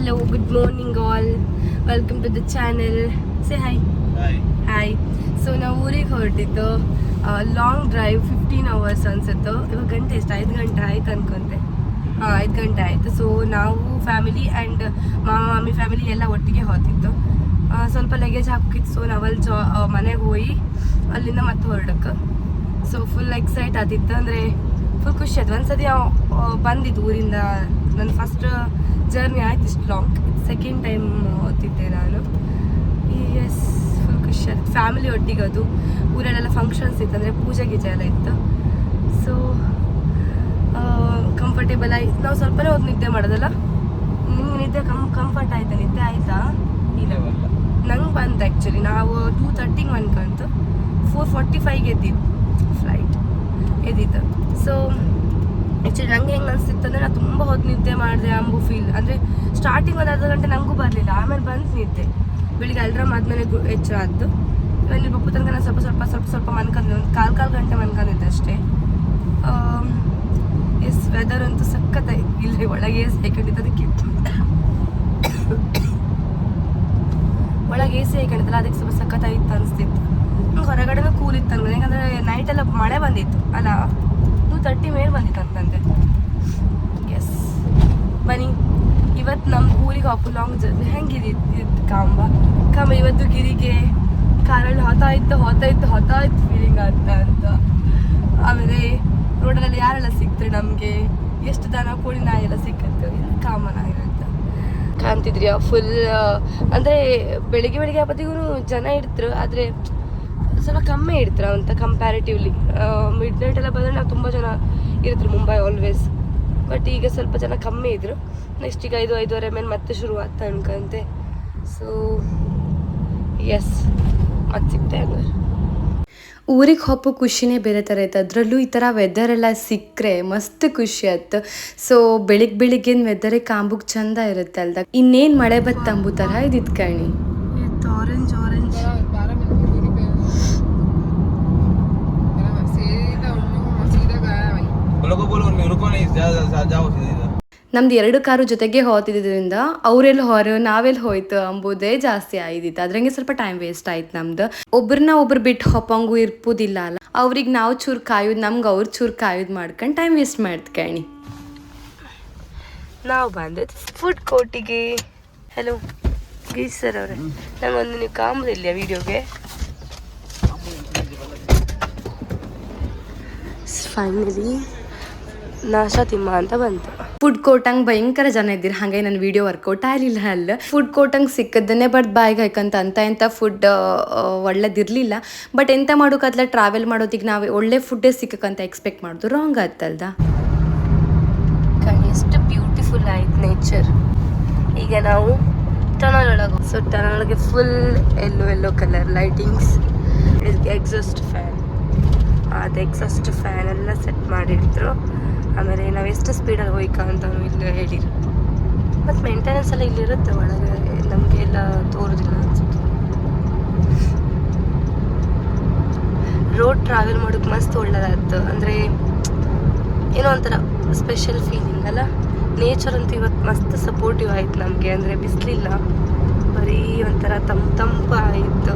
Hello good morning all welcome to the channel say hi hi so ನಾವು ಊರಿಗೆ ಹೊರಟಿದ್ದು long drive fifteen hours ಅನ್ಸುತ್ತು ಇವಾಗ ಗಂಟೆ ಎಷ್ಟು? ಐದು ಗಂಟೆ ಆಯ್ತು ಅನ್ಕೊಂತೆ. ಹಾಂ ಐದು ಗಂಟೆ ಆಯಿತು. ಸೊ ನಾವು ಫ್ಯಾಮಿಲಿ ಆ್ಯಂಡ್ ಮಾಮ ಮಾಮಿ ಫ್ಯಾಮಿಲಿ ಎಲ್ಲ ಒಟ್ಟಿಗೆ ಹೋಗ್ತಿತ್ತು ಸ್ವಲ್ಪ ಲಗೇಜ್ ಹಾಕಿತ್ತು ಸೊ ನಾವಲ್ಲಿ ಜಾ ಮನೆಗೆ ಹೋಗಿ ಅಲ್ಲಿಂದ ಮತ್ತೆ ಹೊರಡಕ್ಕೆ ಸೊ ಫುಲ್ ಎಕ್ಸೈಟ್ ಆದಿತ್ತು ಅಂದರೆ ಫುಲ್ ಖುಷಿ ಆಯ್ತು. ಒಂದ್ಸತಿ ಬಂದಿದ್ದು ಊರಿಂದ. ನನ್ನ ಫಸ್ಟ್ ಜರ್ನಿ ಆಯ್ತು ಇಷ್ಟು ಲಾಂಗ್ ಸೆಕೆಂಡ್ ಟೈಮ್ ಓದ್ತಿದ್ದೆ ನಾನು. ಎಸ್ ಫುಲ್ ಖುಷಿ ಫ್ಯಾಮಿಲಿ ಒಟ್ಟಿಗೆ ಅದು. ಊರಲ್ಲೆಲ್ಲ ಫಂಕ್ಷನ್ಸ್ ಇತ್ತು ಅಂದರೆ ಪೂಜೆ ಗೀಜೆ ಎಲ್ಲ ಇತ್ತು. ಸೊ ಕಂಫರ್ಟೇಬಲ್ ಆಯ್ತು ನಾವು ಸ್ವಲ್ಪನೇ ಹೊತ್ತು ನಿದ್ದೆ ಮಾಡೋದಲ್ಲ? ನಿಮ್ಗೆ ನಿದ್ದೆ ಕಂ ಕಂಫರ್ಟ್ ಆಯ್ತಾ? ನಿದ್ದೆ ಆಯ್ತಾ? ಇಲ್ಲ ನಂಗೆ ಬಂತು ಆ್ಯಕ್ಚುಲಿ ನಾವು ಟೂ ತರ್ಟಿಗೆ ಬಂದ್ಕಂತು. ಫೋರ್ ಫಾರ್ಟಿ ಫೈವ್ಗೆ ಎದ್ದಿದ್ದು. ಫ್ಲೈಟ್ ಎದ್ದಿತ್ತು ಸೊ ಆ್ಯಕ್ಚುಲಿ ನಂಗೆ ಹೆಂಗೆ ಅನಿಸ್ತಿತ್ತು ಅಂದರೆ ನಾನು ತುಂಬ ಹೊತ್ತು ನಿದ್ದೆ ಮಾಡಿದೆ ಅಂಬು ಫೀಲ್ ಅಂದರೆ ಸ್ಟಾರ್ಟಿಂಗ್ ಒಂದು ಅರ್ಧ ಗಂಟೆ ನನಗೂ ಬರಲಿಲ್ಲ, ಆಮೇಲೆ ಬಂತು ನಿದ್ದೆ. ಬೆಳಿಗ್ಗೆ ಅಲ್ರಾಮ್ ಆದಮೇಲೆ ಎಚ್ಚರ ಆದ್ದು. ನೀವು ಬಪ್ಪು ತನಕ ನಾನು ಸ್ವಲ್ಪ ಸ್ವಲ್ಪ ಸ್ವಲ್ಪ ಸ್ವಲ್ಪ ಮನ್ಕಂದಿದ್ದೆ ಒಂದು ಕಾಲು ಕಾಲು ಗಂಟೆ ಮನ್ಕೊಂಡಿದ್ದೆ ಅಷ್ಟೇ. ಎಸ್ ವೆದರ್ ಅಂತೂ ಸಖತ್ ಇಲ್ಲಿ ಒಳಗೆ ಎಸ್ ಹಾಕೊಂಡಿದ್ದು, ಅದಕ್ಕೆ ಒಳಗೆ ಎ ಸಿ ಹಾಕೊಂಡಿದ್ದಲ್ಲ, ಅದಕ್ಕೆ ಸ್ವಲ್ಪ ಸಖತ್ತಾಗಿತ್ತು ಅನಿಸ್ತಿತ್ತು. ನಂಗೆ ಹೊರಗಡೆನೂ ಕೂಲ್ ಇತ್ತು ಅನ್ಕೊಂಡು ಯಾಕಂದರೆ ನೈಟೆಲ್ಲ ಮಳೆ ಬಂದಿತ್ತು. ಅಲ್ಲ ಟೂ ತರ್ಟಿ ಮೇಲೆ ಬಂದಿತ್ತು ಅಂತಂದೆ ಎಸ್ ಬನ್ನಿ ಇವತ್ತು ನಮ್ಮ ಊರಿಗೆ ಅಪ್ಪು ಲಾಂಗ್ ಜರ್ನಿ ಹೆಂಗಿದಿತ್ತು ಕಾಂಬ? ಕಾಂಬ ಇವತ್ತು ಗಿರಿಗೆ, ಕಾರಲ್ಲಿ ಹೊತ್ತ ಇತ್ತು ಹೊತ್ತ ಇತ್ತು ಇತ್ತು ಫೀಲಿಂಗ್ ಅಂತ ಅಂತ. ಆಮೇಲೆ ರೋಡಲ್ಲಿ ಯಾರೆಲ್ಲ ಸಿಕ್ತರೆ ನಮಗೆ? ಎಷ್ಟು ದನ, ಕೋಳಿ ನಾಯಿ ಎಲ್ಲ ಸಿಕ್ಕತ್ತೆ, ಎಲ್ಲ ಕಾಮನ್ ಆಗಿರುತ್ತೆ ಕಾಣ್ತಿದ್ರಿ ಫುಲ್ ಅಂದರೆ ಬೆಳಿಗ್ಗೆ ಬೆಳಿಗ್ಗೆ ಹಬ್ಬದಿಗೂ ಜನ ಇಡ್ತರು ಆದರೆ ಸ್ವಲ್ಪ ಕಮ್ಮಿ ಇಡ್ತಾರೆ ಅಂತ ಕಂಪ್ಯಾರಿಟಿವ್ಲಿ ಮಿಡ್ ನೈಟ್ ಎಲ್ಲ ಬಂದರೆ ನಾವು ತುಂಬ ಜನ ಇರ್ತಾರೆ ಮುಂಬೈ ಆಲ್ವೇಸ್ ಬಟ್ ಈಗ ಸ್ವಲ್ಪ ಜನ ಕಮ್ಮಿ ಇದ್ರು. ನೆಕ್ಸ್ಟ್ ಈಗ ಐದು, ಐದುವರೆ ಮೇಲೆ ಮತ್ತೆ ಶುರು ಆಗ್ತಾ ಅನ್ಕಂತೆ. ಸೊ ಎಸ್ ಮತ್ತೆ ಸಿಗ್ತೆ ಹಂಗಾರೆ ಊರಿಗೆ ಹೋಗೋ ಖುಷಿನೇ ಬೇರೆ ಥರ ಇತ್ತು. ಅದರಲ್ಲೂ ಈ ಥರ ವೆದರೆಲ್ಲ ಸಿಕ್ಕರೆ ಮಸ್ತ್ ಖುಷಿ ಆಯ್ತು. ಸೊ ಬೆಳಿಗ್ಗೆ ಬೆಳಿಗ್ಗೆನ ವೆದರೇ ಕಾಂಬುಕ್ ಚಂದ ಇರುತ್ತೆ ಅಲ್ದಾಗ ಇನ್ನೇನು ಮಳೆ ಬತ್ತಂಬು ಥರ ಇದ್ದಿದ್ದು ಕಣಿ. ನಮ್ದು ಎರಡು ಕಾರು ಜೊತೆಗೆ ಹೋತಿದ್ದರಿಂದ ಅವರೆಲ್ಲಿ ಹೊರ ನಾವೆಲ್ಲಿ ಹೋಯ್ತು ಅಂಬುದೇ ಜಾಸ್ತಿ ಆಯ್ದಿತ್ತು ಅದ್ರಂಗೆ ಸ್ವಲ್ಪ ಟೈಮ್ ವೇಸ್ಟ್ ಆಯ್ತು ನಮ್ದು. ಒಬ್ಬರನ್ನ ಒಬ್ರು ಬಿಟ್ಟು ಹೊಪ್ಪಂಗು ಇರ್ಬೋದಿಲ್ಲ ಅಲ್ಲ. ಅವ್ರಿಗೆ ನಾವು ಚೂರು ಕಾಯೋದು ನಮ್ಗೆ ಅವ್ರು ಚೂರು ಕಾಯೋದು ಮಾಡ್ಕೊಂಡು ಟೈಮ್ ವೇಸ್ಟ್ ಮಾಡ್ಕಣಿ ನಾವು ಬಂದದ್ದು ಫುಡ್ ಕೋರ್ಟಿಗೆ ಹಲೋ ಗೀಸ್ ಸರ್ ಅವರೇ. ನಮ್ಮೊಂದು ನೀವು ಕಾಮದಿಲ್ಲ ವಿಡಿಯೋಗೆ ಫೈನಲಿ ನಾಶ ತಿಮ್ಮ ಅಂತ ಬಂತು. ಫುಡ್ ಕೋಟಂಗ್ ಭಯಂಕರ ಜನ ಇದ್ದೀರಿ. ಹಾಗೆ ನನ್ನ ವಿಡಿಯೋ ವರ್ಕೌಟ್ ಆಗಲಿಲ್ಲ ಅಲ್ಲ. ಫುಡ್ ಕೋಟಂಗ್ ಸಿಕ್ಕದನ್ನೇ ಬಟ್ ಬಾಯಿಗೆ ಹಾಕಂತ ಅಂತ ಎಂಥ ಫುಡ್ ಒಳ್ಳೇದಿರಲಿಲ್ಲ. ಬಟ್ ಎಂತ ಮಾಡೋಕತ್ಲ ಟ್ರಾವೆಲ್ ಮಾಡೋದಿಗೆ ನಾವು ಒಳ್ಳೆ ಫುಡ್ಡೇ ಸಿಕ್ಕಂತ ಎಕ್ಸ್ಪೆಕ್ಟ್ ಮಾಡೋದು. ರಾಂಗ್ ಆಯ್ತಲ್ದ ಎಷ್ಟು ಬ್ಯೂಟಿಫುಲ್ ಆಯ್ತು ನೇಚರ್ ಈಗ ನಾವು ಟನಲ್ ಒಳಗೆ ಸೊ ಟನಲ್ ಒಳಗೆ full yellow yellow colour lightings exhaust fan ಅದು ಎಕ್ಸಾಸ್ಟ್ ಫ್ಯಾನ್ ಎಲ್ಲ ಸೆಟ್ ಮಾಡಿದ್ರು. ಆಮೇಲೆ ನಾವು ಎಷ್ಟು ಸ್ಪೀಡಲ್ಲಿ ಹೋಯ್ಕ ಅಂತ ಇಲ್ಲಿ ಹೇಳಿರು ಮತ್ತು ಮೇಂಟೆನೆನ್ಸ್ ಎಲ್ಲ ಇಲ್ಲಿರುತ್ತೆ ಒಳಗೆ ನಮಗೆಲ್ಲ ತೋರೋದಿಲ್ಲ ಅನ್ಸುತ್ತೆ. ರೋಡ್ ಟ್ರಾವೆಲ್ ಮಾಡೋಕೆ ಮಸ್ತ್ ಒಳ್ಳೆದಾಯ್ತು. ಅಂದರೆ ಏನೋ ಒಂಥರ ಸ್ಪೆಷಲ್ ಫೀಲಿಂಗ್ ಅಲ್ಲ? ನೇಚರ್ ಅಂತೂ ಇವತ್ತು ಮಸ್ತ್ ಸಪೋರ್ಟಿವ್ ಆಯ್ತು ನಮಗೆ. ಅಂದರೆ ಬಿಸಿಲಿಲ್ಲ. ಬರೀ ಒಂಥರ ತಂಪು ತಂಪು ಆಯಿತು.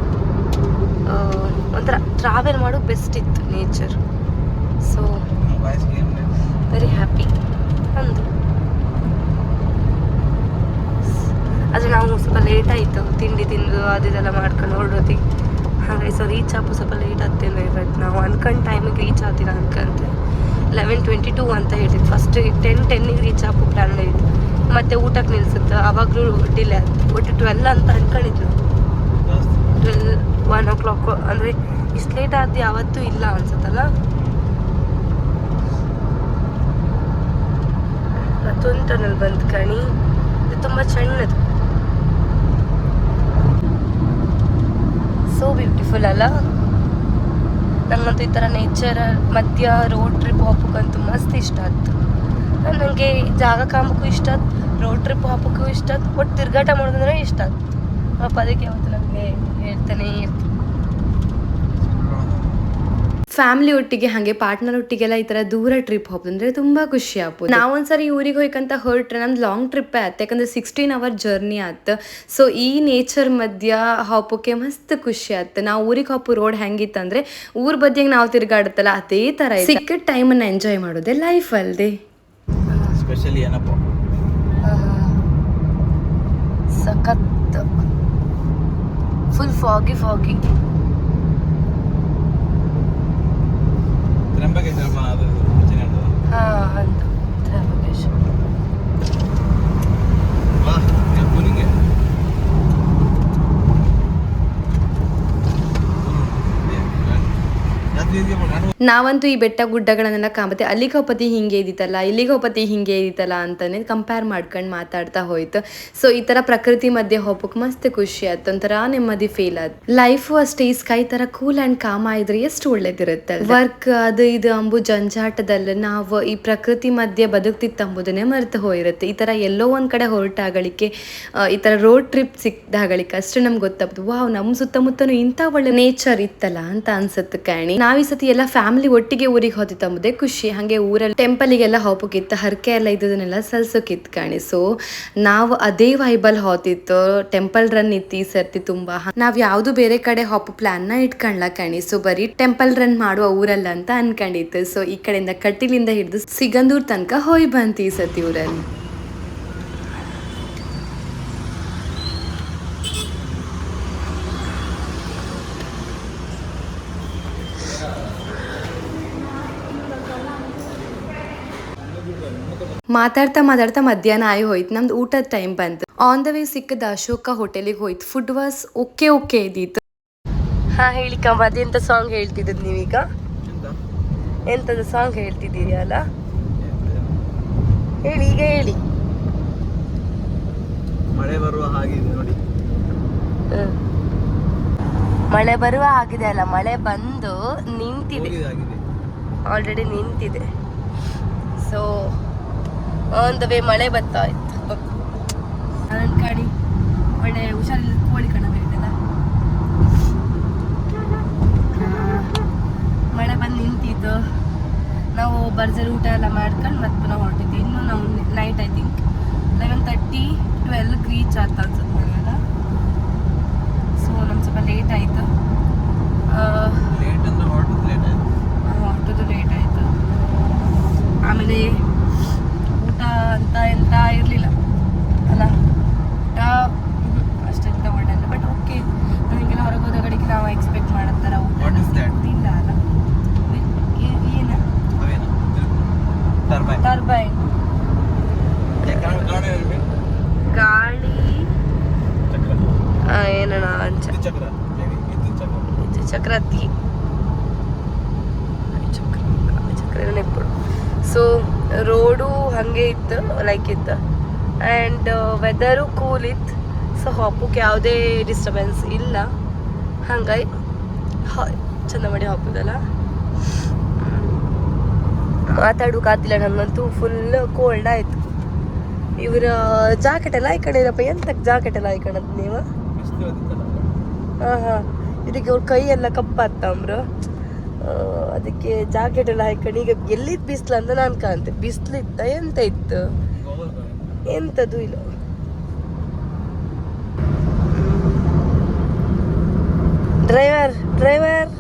ಒಂಥರ ಟ್ರಾವೆಲ್ ಮಾಡೋಕೆ ಬೆಸ್ಟ್ ಇತ್ತು ನೇಚರ್ ಸೊ ವೆರಿ ಹ್ಯಾಪಿ ಅಂದು. ಆದರೆ ನಾವು ಸ್ವಲ್ಪ ಲೇಟ್ ಆಯಿತು. ತಿಂಡಿ ತಿಂದು ಅದಿದೆಲ್ಲ ಮಾಡ್ಕೊಂಡು ಹೊರಡೋದಿಗೆ ಹಾಗಾಗಿ ಸೊ ರೀಚ್ ಆಪು ಸ್ವಲ್ಪ ಲೇಟ್ ಆಗ್ತೇನೆ ಇವತ್ತು ನಾವು ಅನ್ಕೊಂಡು ಟೈಮಿಗೆ ರೀಚ್ ಆಗ್ತೀರ ಅನ್ಕಂತೆ. ಲೆವೆನ್ ಟ್ವೆಂಟಿ ಟೂ ಅಂತ ಹೇಳಿದ್ದು ಫಸ್ಟ್ ಟೆನ್ ಟೆನ್ನಿಗೆ ರೀಚ್ ಆಪು ಪ್ಲ್ಯಾನ್ ಇತ್ತು ಮತ್ತು ಊಟಕ್ಕೆ ನಿಲ್ಸುತ್ತೆ? ಅವಾಗಲೂ ಡಿಲೇ ಆಯ್ತು. ಒಟ್ಟು ಟ್ವೆಲ್ ಅಂತ ಅನ್ಕೊಂಡಿದ್ರು. ಟ್ವೆಲ್ ಒನ್ ಓ ಕ್ಲಾಕ್ ಅಂದರೆ ಇಷ್ಟು ಲೇಟ್ ಆದ್ದು ಯಾವತ್ತೂ ಇಲ್ಲ ಅನ್ಸುತ್ತಲ್ಲ? ಟನಲ್ ಬಂತು ಕಣಿ. ಇದು ತುಂಬ ಚೆನ್ನದು ಸೋ ಬ್ಯೂಟಿಫುಲ್ ಅಲ್ಲ? ನಂಗಂತೂ ಈ ಥರ ನೇಚರ್ ಮಧ್ಯ ರೋಡ್ ಟ್ರಿಪ್ ಹೋಗ್ಬೇಕಂತೂ ಮಸ್ತ್ ಇಷ್ಟ ಆಯ್ತು. ನನಗೆ ಜಾಗ ಕಾಮಕ್ಕೂ ಇಷ್ಟ ಆಯ್ತು ರೋಡ್ ಟ್ರಿಪ್ ಹಾಪಕ್ಕೂ ಇಷ್ಟ ಆಯ್ತು ಒಟ್ಟು ತಿರ್ಗಾಟ ಮಾಡೋದಂದ್ರೆ ಇಷ್ಟ ಆಯ್ತು. ಪಾಪ ಅದಕ್ಕೆ ಯಾವತ್ತು ನನಗೆ ಹೇಳ್ತಾನೆ ಇರ್ತೀನಿ ಫ್ಯಾಮಿಲಿ ಒಟ್ಟಿಗೆ ಹಾಗೆ ಪಾರ್ಟ್ನರ್ ಒಟ್ಟಿಗೆಲ್ಲ ಈ ತರ ದೂರ ಟ್ರಿಪ್ ಹೋಗ್ತಂದ್ರೆ ತುಂಬಾ ಖುಷಿ ಆಗ್ಬೋದು. ನಾವೊಂದ್ಸರಿ ಊರಿಗೆ ಹೋಯ್ಕಂತ ಹೊರಟ್ರೆ ನಮ್ದು ಲಾಂಗ್ ಟ್ರಿಪ್ ಆಯ್ತು ಯಾಕಂದ್ರೆ ಸಿಕ್ಸ್ಟೀನ್ ಅವರ್ ಜರ್ನಿ ಆಯ್ತು ಸೊ ಈ ನೇಚರ್ ಮಧ್ಯ ಹಾಪೋಕೆ ಮಸ್ತ್ ಖುಷಿ ಆಯ್ತು ನಾವು ಊರಿಗೆ ಹಾಪು ರೋಡ್ ಹೆಂಗಿತ್ತಂದ್ರೆ ಊರ್ ಬದಿಯಾಗ ನಾವು ತಿರ್ಗಾಡುತ್ತಲ್ಲ ಅದೇ ತರ ಸಿಕ್ಕ ಟೈಮನ್ನ ಎಂಜಾಯ್ ಮಾಡೋದೆ ಲೈಫ್ ಅಲ್ದೆ. ಸ್ಪೆಷಲಿ ಏನಪ್ಪ? ಸಖತ್ ಫುಲ್ ಫಾಗಿ ಫಾಗಿ ತ್ರಂಬಕೇಶ್ವರ ಅದು ಮುಂಚೆನೆ ಹೇಳ್ದಲ್ಲ. ಹಾ ಅಂತ ತ್ರ್ಯಂಬಕೇಶ್ವರ ವಾ ಕೆಂಪು ನಿಂಗೆ ಜಾಸ್ತಿ ಇದೆಯಾ ಮಗ? ನಾನು ನಾವಂತೂ ಈ ಬೆಟ್ಟ ಗುಡ್ಡಗಳನ್ನೆಲ್ಲ ಕಾಂಬತ್ತೆ ಅಲ್ಲಿಗೆ ಹೋಪತಿ ಹಿಂಗೆ ಇದಿತ್ತಲ್ಲ ಇಲ್ಲಿಗೆ ಹೋಪತಿ ಹಿಂಗೆ ಇದಿತ್ತಲ್ಲ ಅಂತಾನೆ ಕಂಪೇರ್ ಮಾಡ್ಕೊಂಡು ಮಾತಾಡ್ತಾ ಹೋಯ್ತು. ಸೊ ಈ ತರ ಪ್ರಕೃತಿ ಮಧ್ಯೆ ಹೋಗಕ್ಕೆ ಮಸ್ತ್ ಖುಷಿ ಆಯ್ತು, ಒಂಥರ ನೆಮ್ಮದಿ ಫೀಲ್ ಆಯ್ತು. ಲೈಫು ಅಷ್ಟೇ, ಈ ಸ್ಕೈ ತರ ಕೂಲ್ ಅಂಡ್ ಕಾಮ ಇದ್ರೆ ಎಷ್ಟು ಒಳ್ಳೇದಿರುತ್ತೆ ವರ್ಕ್ ಅದು ಇದು ಅಂಬು ಜಂಜಾಟದಲ್ಲಿ ನಾವು ಈ ಪ್ರಕೃತಿ ಮಧ್ಯೆ ಬದುಕ್ತಿತ್ತು ಅಂಬುದನ್ನೇ ಮರೆತು ಹೋಗಿರುತ್ತೆ. ಈ ತರ ಎಲ್ಲೋ ಒಂದ್ ಕಡೆ ಹೊರಟಾಗಳಿಕೆ ಈ ತರ ರೋಡ್ ಟ್ರಿಪ್ ಸಿಕ್ಕಾಗಳಿಕೆ ಅಷ್ಟು ನಮ್ಗೆ ಗೊತ್ತಾಗ್ತದೆ ವಾವ್ ನಮ್ಮ ಸುತ್ತಮುತ್ತನು ಇಂಥ ಒಳ್ಳೆ ನೇಚರ್ ಇತ್ತಲ್ಲ ಅಂತ ಅನ್ಸುತ್ತೆ ಕಾಣಿ. ನಾವ್ ಈ ಸತಿ ಎಲ್ಲ ಫ್ಯಾಮಿಲಿ ಒಟ್ಟಿಗೆ ಊರಿಗೆ ಹೋದಿತ್ತ ಅಂಬುದೇ ಖುಷಿ. ಹಾಗೆ ಊರಲ್ಲಿ ಟೆಂಪಲಿಗೆಲ್ಲ ಹೋಗಕ್ಕಿತ್ತು ಹರಕೆ ಎಲ್ಲ ಇದ್ದದನ್ನೆಲ್ಲ ಸಲ್ಸೋಕಿತ್ತು ಕಾಣಿ. ಸೊ ನಾವು ಅದೇ ವೈಬಲ್ ಹೋತಿತ್ತು ಟೆಂಪಲ್ ರನ್ ಇತ್ತು ಈ ಸರ್ತಿ ತುಂಬಾ. ನಾವ್ ಯಾವ್ದು ಬೇರೆ ಕಡೆ ಹಾಪು ಪ್ಲಾನ್ನ ಇಟ್ಕೊಂಡ್ಲ ಕಾಣಿ. ಸೊ ಬರೀ ಟೆಂಪಲ್ ರನ್ ಮಾಡುವ ಊರಲ್ಲ ಅಂತ ಅನ್ಕೊಂಡಿತ್ತು. ಸೊ ಈ ಕಡೆಯಿಂದ ಕಟ್ಟಿಲಿಂದ ಹಿಡಿದು ಸಿಗಂದೂರ್ ತನಕ ಹೋಯ್ ಬಂತು ಈ ಸರ್ತಿ ಊರಲ್ಲಿ. ಮಾತಾಡ್ತಾ ಮಾತಾಡ್ತಾ ಮಧ್ಯಾಹ್ನ ಆಗಿ ಹೋಯ್ತು. ನಮ್ದು ಊಟದ ಟೈಮ್ ಬಂತು. ಆನ್ ದ ವೇ ಸಿಕ್ಕದ ಅಶೋಕ ಹೋಟೆಲಿಗೆ ಹೋಯ್ತು. ಫುಡ್ ವಾಸ್ ಓಕೆ ಓಕೆ ಇದ್ದಿತ್ತು. ಹಾ ಹೇಳಿ ಕಂಬ ಅದೆಂತ ಸಾಂಗ್ ಹೇಳ್ತಿದ್ದದ್ ನೀವೀಗ? ಎಂತ? ಎಂತದ ಸಾಂಗ್ ಹೇಳ್ತಿದ್ದೀರಿ ಅಲ್ಲ? ಹೇಳಿ ಈಗ ಹೇಳಿ. ಮಳೆ ಬರುವ ಹಾಗೆ ಇದೆ ನೋಡಿ. ಮಳೆ ಬರುವ ಆಗಿದೆ ಅಲ್ಲ ಮಳೆ ಬಂದು ನಿಂತಿದೆ. ಆಲ್ರೆಡಿ ನಿಂತಿದೆ. ಸೊ ಆನ್ ದ ವೇ ಮಳೆ ಬರ್ತಾ ಇತ್ತು. ನನ್ನ ಕಾಡಿ ಒಳ್ಳೆ ಹುಷಾರಿಲ್ಲ ಕೋಳಿ ಕಣಬೇಕಲ್ಲ ಮಳೆ ಬಂದು ನಿಂತಿದ್ದು. ನಾವು ಬರ್ಜರಿ ಊಟ ಎಲ್ಲ ಮಾಡ್ಕೊಂಡು ಮತ್ತೆ ಪುನಃ ವೆದರು ಕೂಲ್ ಇತ್ತು ಸೊ ಹಾಪಕ್ಕೆ ಯಾವುದೇ ಡಿಸ್ಟರ್ಬೆನ್ಸ್ ಇಲ್ಲ. ಹಂಗಾಗಿ ಹ, ಚಂದ ಮಾಡಿ ಹಾಕೋದಲ್ಲ ಮಾತಾಡೋಕ್ಕಾಗ್ತಿಲ್ಲ ನನ್ನಂತೂ ಫುಲ್ ಕೋಲ್ಡ್ ಆಯಿತು. ಇವರ ಜಾಕೆಟ್ ಎಲ್ಲ ಹಾಕೊಂಡಿರಪ್ಪ ಎಂತಕ್ಕೆ ಜಾಕೆಟ್ ಎಲ್ಲ ಹಾಕೊಂಡದ್ ನೀವು? ಹಾಂ ಹಾಂ. ಇದಕ್ಕೆ ಅವ್ರ ಕೈ ಎಲ್ಲ ಕಪ್ಪಾತ್ತಂಬ್ರು ಅದಕ್ಕೆ ಜಾಕೆಟ್ ಎಲ್ಲ ಹಾಕೊಂಡು, ಈಗ ಎಲ್ಲಿದ್ದು ಬಿಸ್ಲು ಅಂತ ನಾನು ಕಾಣ್ತೆ. ಬಿಸ್ಲು ಇತ್ತ ಎಂತ ಇತ್ತು? ಎಂಥದ್ದು ಇಲ್ಲ. Driver driver?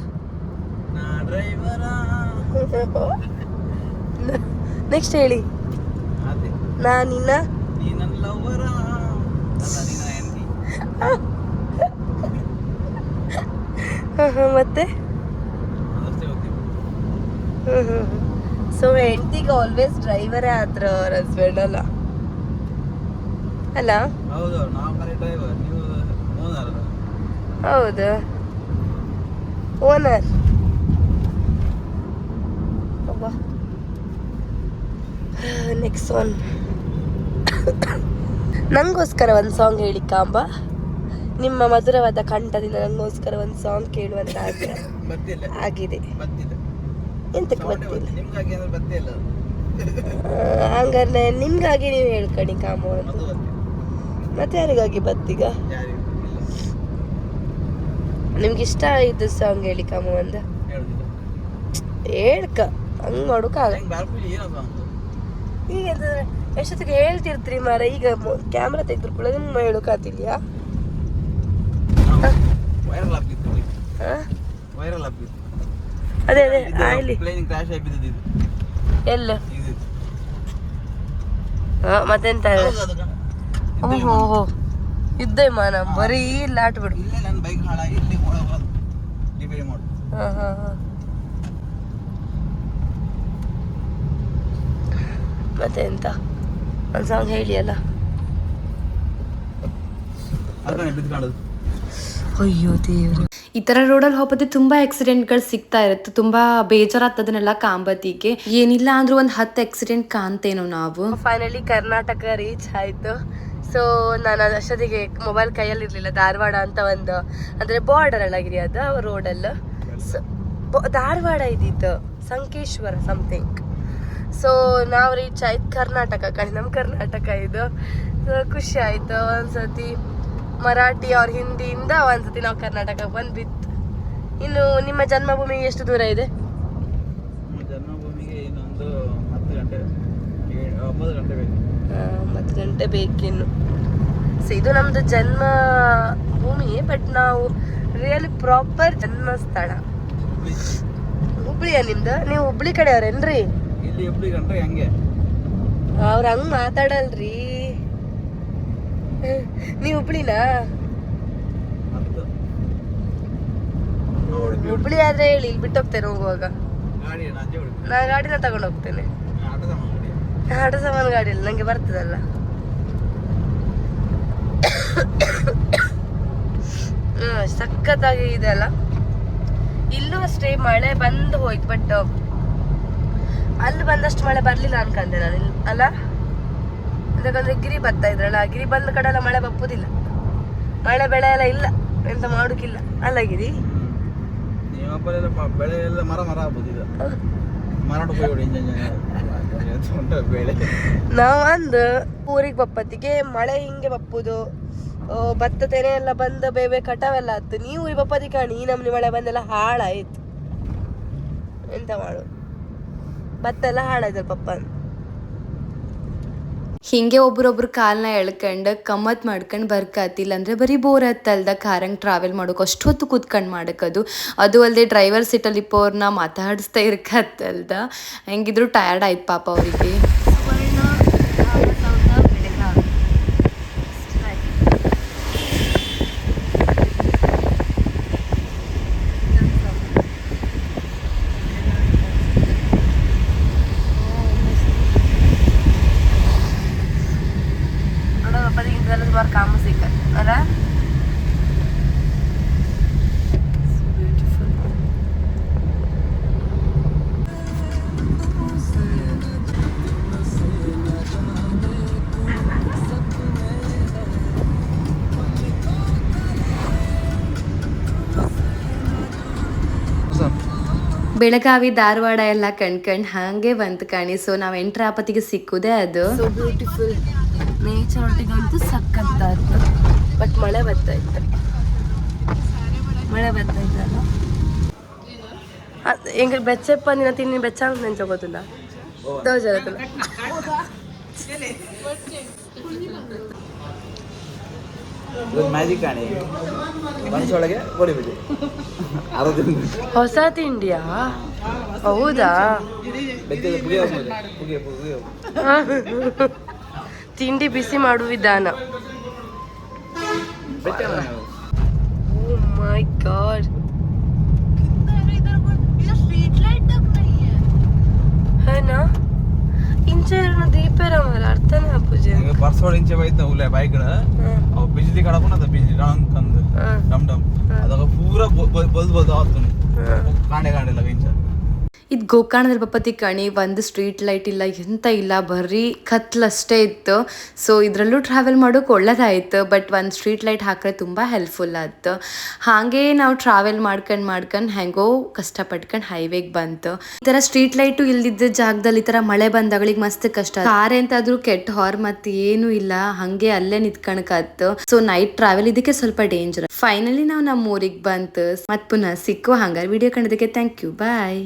ನೆಕ್ಸ್ಟ್ ಹೇಳಿ. ಅದೇ. ನಾ ನಿನ್ನ? ನೀ ನನ್ನ ಲವರ ಅಲ್ಲ ನೀ ನನ್ನ ಹೆಂಡತಿ ಹ, ಹ, ಮತ್ತೆ ಸೊ ಹೆಂಡ್ತಿಗೆ ಆಲ್ವೇಸ್ ಡ್ರೈವರೇ ಆದ್ರ ಅವ್ರ ಹಸ್ಬೆಂಡ್ ಅಲ್ಲ? ಅಲ್ಲ? ಹೌದು ನಾವು ಖಾಲಿ ಡ್ರೈವರ್ ನೀವು ಓನರ್ ನೆಕ್ಸ್ಟ್ ಒನ್ ನಂಗೋಸ್ಕರ ಒಂದು ಸಾಂಗ್ ಹೇಳಿ ಕಾಂಬ. ನಿಮ್ಮ ಮಧುರವಾದ ಕಂಠದಿಂದ ನಂಗೋಸ್ಕರ ಒಂದು ಸಾಂಗ್ ಕೇಳುವಂತ ಆಗಿದೆ. ಎಂತಕ್ಕೆ ಗೊತ್ತಿಲ್ಲ ಹಂಗಾರೆ ನಿಮ್ಗಾಗಿ ನೀವು ಹೇಳ್ಕಣಿ ಗೊತ್ತಿಲ್ಲ ಮತ್ತೆ ಯಾರಿಗಾಗಿ ಬತ್ತೀಗ ನಿಮ್ಗೆ ಇಷ್ಟ ಇದ್ದ ಸಾಂಗ್ ಹೇಳಿ ಕಮ್ಮ ಒಂದು. ಹೇಳ್ಕ ಹಂಗ್ ಅಂತ ಈಗ ಎಷ್ಟೊತ್ತಿಗೆ ಹೇಳ್ತಿರ್ತೀರಿ ಮಾರ? ಈಗ ಕ್ಯಾಮ್ರಾ ತೆಗೆದ್ರು ಕೂಡ ನಿಮ್ಮ ಹೇಳೋಕಾತಿಲ್ಯಾ ವೈರಲ್ ಆಗ್ತಿತ್ತು ವೈರಲ್ ಆಗ್ತಿತ್ತು ಅದೇ ಅದೇ ಆಯ್ಲಿ ಕ್ರಾಶ್. ಎಲ್ಲ. ಮತ್ತೆಂತ? ಓಹೋ. ಇದ್ದೇ ವಿಮಾನ ಬರೀ ಲಾಟ್ ಬಿಡು. ಇಲ್ಲೇ ನನ್ನ ಬೈಕ್ ಹಾಳಾಗಿ ಇಲ್ಲಿ ಒಳಗೆ ಡಿಪೆಂಡ್ ಮಾಡು. ಹಾ ಹಾ ಹಾ. ಮತ್ತೆ ಎಂತ? ಒಂದು ಸಾಂಗ್ ಹೇಳಿ ಅಲ್ಲ ಅಯ್ಯೋ ದೇವ್ರು. ಈ ತರ ರೋಡಲ್ಲಿ ಹೋಗೋದೇ ತುಂಬಾ ಆಕ್ಸಿಡೆಂಟ್ಗಳು ಸಿಗ್ತಾ ಇರುತ್ತೆ. ತುಂಬಾ ಬೇಜಾರಾಗ್ತದನ್ನೆಲ್ಲ ಕಾಂಬತ್ತಿಗೆ ಏನಿಲ್ಲ ಅಂದ್ರೂ ಒಂದ್ ಹತ್ತು ಆಕ್ಸಿಡೆಂಟ್ ಕಾಣ್ತೇನೋ ನಾವು. ಫೈನಲಿ ಕರ್ನಾಟಕ ರೀಚ್ ಆಯ್ತು. ಸೊ ನಾನು ಅಷ್ಟೊತ್ತಿಗೆ ಮೊಬೈಲ್ ಕೈಯಲ್ಲಿ ಇರಲಿಲ್ಲ, ಧಾರವಾಡ ಅಂತ ಒಂದು, ಅಂದರೆ ಬಾರ್ಡರ್ ಅಲ್ಲಾಗಿರಿ ಅದು ರೋಡಲ್ಲಿ ಸೊ ಧಾರವಾಡ ಇದ್ದಿತ್ತು ಸಂಕೇಶ್ವರ ಸಮಥಿಂಗ್ ಸೊ ನಾವು ರೀಚ್ ಆಯ್ತು ಕರ್ನಾಟಕ ಕಡೆ ನಮ್ಮ ಕರ್ನಾಟಕ ಇದು. ಖುಷಿ ಆಯ್ತು, ಒಂದ್ಸತಿ ಮರಾಠಿ ಅವ್ರ ಹಿಂದಿಯಿಂದ ಒಂದ್ಸತಿ ನಾವು ಕರ್ನಾಟಕ ಬಂದು ಬಿತ್ತು ಇನ್ನು ನಿಮ್ಮ ಜನ್ಮಭೂಮಿಗೆ ಎಷ್ಟು ದೂರ ಇದೆ? ಜನ್ಮಭೂಮಿಗೆ ಇನ್ನೊಂದು ಹತ್ತು ಗಂಟೆ. ಒಂಬತ್ತು ಗಂಟೆ ಬೇಕಿನ್ನು. ಸೊ ಇದು ನಮ್ದು ಜನ್ಮ ಭೂಮಿ ಬಟ್ ನಾವು ರಿಯಲಿ ಪ್ರಾಪರ್ ಜನ್ಮಸ್ಥಳ. ಸ್ಥಳ ಹುಬ್ಳಿಯ ನಿಮ್ದು? ನೀವು ಹುಬ್ಳಿ ಕಡೆಯವ್ರೇನ್ರಿ? ಅವ್ರ ಹಂಗ್ ಮಾತಾಡಲ್ರಿ. ನೀವು ಹುಬ್ಳಿನಾ? ನೋಡಿ ಹುಬ್ಳಿ ಆದ್ರೆ ಹೇಳಿ ಇಲ್ಲಿ ಬಿಟ್ಟು ಹೋಗ್ತೇನೆ ಹೋಗುವಾಗ. ನಾ ಗಾಡಿನ ತಗೊಂಡು ಹೋಗ್ತೇನೆ. ಆಟೋ ಸಾಮಾನು ಗಾಡಿ ಇಲ್ಲ ನಂಗೆ ಬರ್ತದಲ್ಲ. ಸಖತ್ತಾಗಿ ಇದೆ ಅಲ್ಲ. ಇಲ್ಲೂ ಅಷ್ಟೇ ಮಳೆ ಬಂದು ಹೋಯ್ತು ಬಟ್ ಅಲ್ಲಿ ಬಂದಷ್ಟು ಮಳೆ ಬರ್ಲಿಲ್ಲ ಅನ್ಕಂದೆ ನಾನು ಅಲ್ಲ? ಯಾಕಂದ್ರೆ ಗಿರಿ ಬರ್ತಾ ಇದ್ರಲ್ಲ ಗಿರಿ ಬಂದ ಕಡೆ ಎಲ್ಲ ಮಳೆ ಬಪ್ಪುದಿಲ್ಲ ಮಳೆ ಬೆಳೆ ಎಲ್ಲ ಇಲ್ಲ ಎಂತ ಮಾಡೋಕ್ಕಿಲ್ಲ. ಅಲ್ಲ ಗಿರಿ? ಬೆಳೆ ಎಲ್ಲ ಮರ ಮರ ಆಗ್ಬೋದು ನಾವು ಅಂದು ಊರಿಗೆ ಬಪ್ಪತ್ತಿಗೆ ಮಳೆ ಹಿಂಗೆ ಬಪ್ಪುದು. ಭತ್ತ ತೆನೆ ಎಲ್ಲ ಬಂದ ಬೇಬೆ ಕಟಾವೆಲ್ಲ ಆಯ್ತು. ನೀವು ಈ ಬಪ್ಪದಿ ಕಾಣಿ ನಮ್ನಿ ಮಳೆ ಬಂದೆಲ್ಲ ಹಾಳಾಯ್ತು. ಎಂತ ಮಾಡು. ಭತ್ತ ಎಲ್ಲ ಹಾಳಾಯ್ತಲ್ಲ ಪಪ್ಪ ಹಿಂಗೆ ಒಬ್ರೊಬ್ರು ಕಾಲ್ನ ಎಳ್ಕೊಂಡು ಕಮ್ಮತ್ ಮಾಡ್ಕೊಂಡು ಬರ್ಕತ್ತಿಲ್ಲ ಅಂದ್ರೆ ಬರೀ ಬೋರ್ ಹತ್ತಲ್ದ ಕಾರಂಗೆ ಟ್ರಾವೆಲ್ ಮಾಡೋಕೆ ಅಷ್ಟೊತ್ತು ಕೂತ್ಕೊಂಡು ಮಾಡಕ್ಕದು ಅದು ಅಲ್ಲದೆ ಡ್ರೈವರ್ ಸೀಟಲ್ಲಿ ಇಪ್ಪೋರ್ನ ಮಾತಾಡಿಸ್ತಾ ಇರ್ಕತ್ತಲ್ದ. ಹೆಂಗಿದ್ರು ಟಯರ್ಡ್ ಆಯ್ತು ಪಾಪ ಅವರಿಗೆ. Ada ಬೆಳಗಾವಿ ಧಾರವಾಡ ಎಲ್ಲ ಕಣ್ಕಂಡ್ ಹಂಗೆ ಬಂತು ಕಾಣಿ. ಸೊ ನಾವು ಎಂಟ್ರಾಪತಿಗೆ ಸಿಕ್ಕುದೇ ಅದು. ಬ್ಯೂಟಿಫುಲ್ ಮಳೆ ಬರ್ತಾ ಇತ್ತು. ಮಳೆ ಬರ್ತಾ ಇತ್ತಲ್ಲ ಎಂಗ್ ಬೆಚ್ಚಪ್ಪ ನಿನ್ನ ತಿನ್ನಿ ಬೆಚ್ಚ ನೆನ್ ನೆನ್ಚೋಗೋದಿಲ್ಲ ದೋಜ ಮ್ಯಾಜಿಕ್ ಕಾಣಿ ಮನಸ್ಸೊಳಗೆ ಹೊಡಿಬಿಡಿ ಅರ್ಧ ಹೊಸ ತಿಂಡಿಯಾ? ಹೌದಾ? ತಿಂಡಿ ಬಿಸಿ ಮಾಡುವ ವಿಧಾನ. ಬೆಟ್ಟ ಓ ಮೈ ಗಾಡ್ है ना इंचे दीपेरा मला अर्थ नाही पूजे ಹೆಂಗೆ ಪರ್ಸೋಡ್ ಇಂಚೆ ಬೈತ ಉಲ್ಲೆ ಬೈಕ್ ಅವು ಬಿಜ್ಲಿ ಕಡಪನ ಅದ ಬಿಜ್ಲಿ ಡಂಕ್ ಅಂದ್ ಡಮ್ ಡಮ್ ಅದಾಗ ಪೂರ ಬಲ್ದ್ ಬಲ್ದ್ ಆತು ಕಾಂಡೆ ಕಾಂಡೆ ಲಗ ಇಂಚ ಇದು ಗೋಕರ್ಣದಲ್ಲಿ ಬಪ್ಪತಿ ಕಣಿ, ಒಂದು ಸ್ಟ್ರೀಟ್ ಲೈಟ್ ಇಲ್ಲ, ಎಂತ ಇಲ್ಲ, ಬರೀ ಕತ್ಲಷ್ಟೇ ಇತ್ತು. ಸೊ ಇದರಲ್ಲೂ ಟ್ರಾವೆಲ್ ಮಾಡೋಕೆ ಒಳ್ಳೇದಾಯಿತು ಬಟ್ ಒಂದು ಸ್ಟ್ರೀಟ್ ಲೈಟ್ ಹಾಕಿದ್ರೆ ತುಂಬ ಹೆಲ್ಪ್ಫುಲ್ ಆಯ್ತು. ಹಾಗೆ ನಾವು ಟ್ರಾವೆಲ್ ಮಾಡ್ಕೊಂಡು ಮಾಡ್ಕೊಂಡು ಹೆಂಗೋ ಕಷ್ಟಪಟ್ಕೊಂಡು ಹೈವೇಗೆ ಬಂತು. ಈ ಥರ ಸ್ಟ್ರೀಟ್ ಲೈಟು ಇಲ್ದಿದ್ದ ಜಾಗದಲ್ಲಿ ಈ ಥರ ಮಳೆ ಬಂದಾಗಳಿಗೆ ಮಸ್ತ್ ಕಷ್ಟ. ಕಾರ್ ಎಂತಾದ್ರೂ ಕೆಟ್ಟ ಹಾರ್ ಮತ್ತು ಏನೂ ಇಲ್ಲ, ಹಾಗೆ ಅಲ್ಲೇ ನಿಂತ್ಕಣಕತ್ತು ಸೊ ನೈಟ್ ಟ್ರಾವೆಲ್ ಇದಕ್ಕೆ ಸ್ವಲ್ಪ ಡೇಂಜರ್ ಫೈನಲಿ ನಾವು ನಮ್ಮ ಊರಿಗೆ ಬಂತು. ಮತ್ತು ಪುನಃ ಸಿಕ್ಕು ಹಂಗಾರೆ ವಿಡಿಯೋ ಕಂಡದಕ್ಕೆ ಥ್ಯಾಂಕ್ ಯು ಬಾಯ್